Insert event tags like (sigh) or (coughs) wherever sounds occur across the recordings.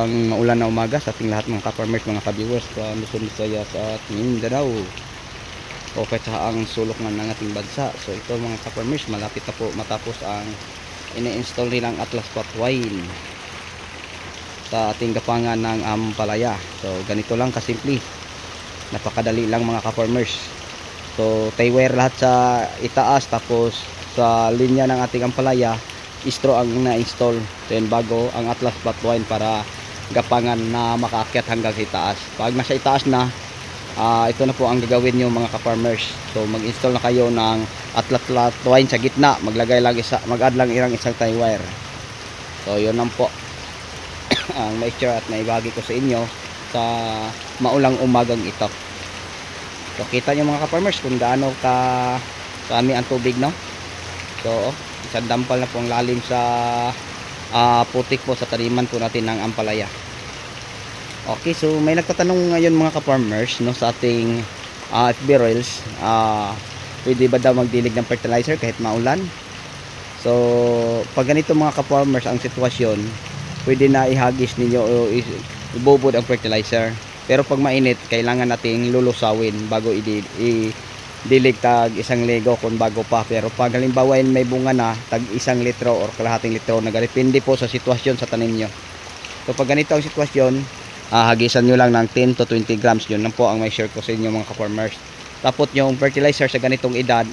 Ang maulan na umaga sa ating lahat mga ka-farmers, mga ka-viewers sa Luzon, Visayas at Mindanao. O kahit ang sulok na ng ating bansa. So ito mga ka-farmers, malapit na po matapos ang ini-install nilang Atlas Pot Wine sa ating gapangan ng Ampalaya. So ganito lang kasimple. Napakadali lang mga ka-farmers. So tie wire lahat sa itaas tapos sa linya ng ating Ampalaya istro ang na-install. Then bago ang Atlas Pot Wine para gapangan na makaakyat hanggang sa itaas. Pag nasa itaas na, ah, ito na po ang gagawin nyo mga ka-farmers. So mag-install na kayo ng atlat lat wine sa gitna. Maglagay lang isa, mag-add lang irang isang tie wire. So yun lang po (coughs) ang sure at naibagi ko sa inyo sa maulang umagang ito. So kita nyo mga ka-farmers kung gaano ka kami ang tubig no. So isang dampal na po ang lalim sa ah, putik po sa taniman po natin ng ampalaya. Okay, so may nagtatanong ngayon mga ka-farmers no, sa ating ah, FB Reels, ah, pwede ba daw magdilig ng fertilizer kahit maulan? So, pag ganito mga ka-farmers ang sitwasyon, pwede na ihagis ninyo o ibubod ang fertilizer. Pero pag mainit, kailangan nating lulusawin bago i- i- dilig isang lego kung bago pa. Pero pag halimbawa may bunga na tag isang litro or kalahating litro nagalipindi po sa sitwasyon sa tanim nyo. So pag ganito ang sitwasyon ah, hagisan nyo lang ng 10 to 20 grams. Yun lang po ang may share ko sa inyo mga ka-farmers. Tapos yung fertilizer sa ganitong edad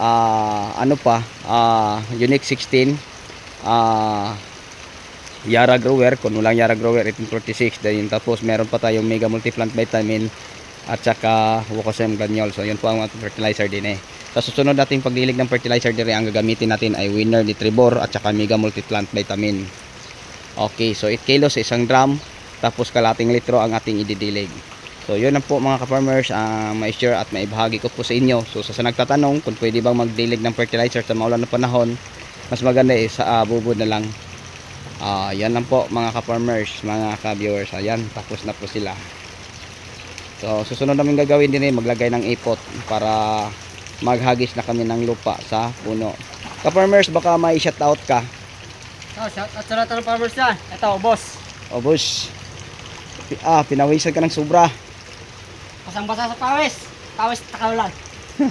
ah, ano pa? Ah, unique 16 ah, Yara Grower. Kung walang Yara Grower 1846 then tapos meron pa tayong Mega Multiplant Vitamin at saka Wokosem Granule. So yun po ang fertilizer din eh. Sa susunod nating paglilig ng fertilizer dire ang gagamitin natin ay Winner Nitribor at saka Mega Multiplant Vitamin. Okay, so 8 kilos sa isang drum tapos kalating litro ang ating ididilig. So yun lang po mga ka-farmers ang may share at may bahagi ko po sa inyo. So sa, sa nagtatanong kung pwede bang magdilig ng fertilizer sa maulan na panahon, mas maganda eh sa uh, bubod na lang. Ah, yan lang po mga ka-farmers, mga ka-viewers. Ayan, tapos na po sila. So, susunod namin gagawin din eh, maglagay ng ipot para maghagis na kami ng lupa sa puno. Ka-farmers, baka may shoutout ka. Oh, shout out sa lahat ng farmers dyan. Ito, boss. O bush. Pi- Ah, pinawisan ka ng sobra. Pasang-basa sa pawis. Pawis takaulan. (laughs)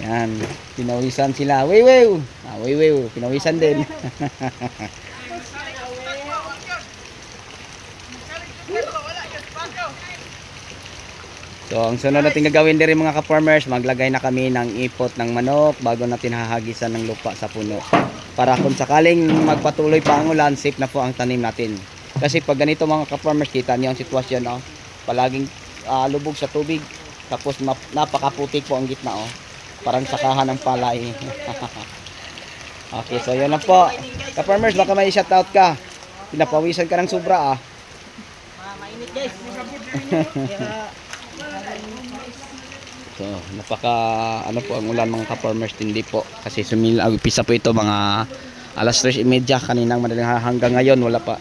Yan, pinawisan sila. Wiwiw! Ah, wiwiw, pinawisan din. (laughs) So, ang sunod natin gagawin din rin mga ka-farmers, maglagay na kami ng ipot ng manok bago natin hahagisan ng lupa sa puno. Para kung sakaling magpatuloy pa ang ulan, safe na po ang tanim natin. Kasi pag ganito mga ka-farmers, kita niyo ang sitwasyon, oh, palaging ah, lubog sa tubig. Tapos nap- napakaputik po ang gitna, oh. Parang sakahan ng palay. (laughs) okay, so yun lang po. Ka-farmers, baka may shoutout ka. Pinapawisan ka ng sobra, ah. So, (laughs) napaka ano po ang ulan mga ka-farmers hindi po. Kasi sumil ah, pisa po ito mga alas 3:30 kaninang madaling ha- hanggang ngayon wala pa.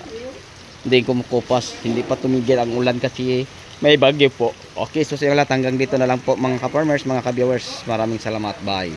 Hindi kumukupas hindi pa tumigil ang ulan kasi may bagyo po. Okay so sa lahat hanggang dito na lang po mga ka-farmers mga ka-viewers. Maraming salamat. Bye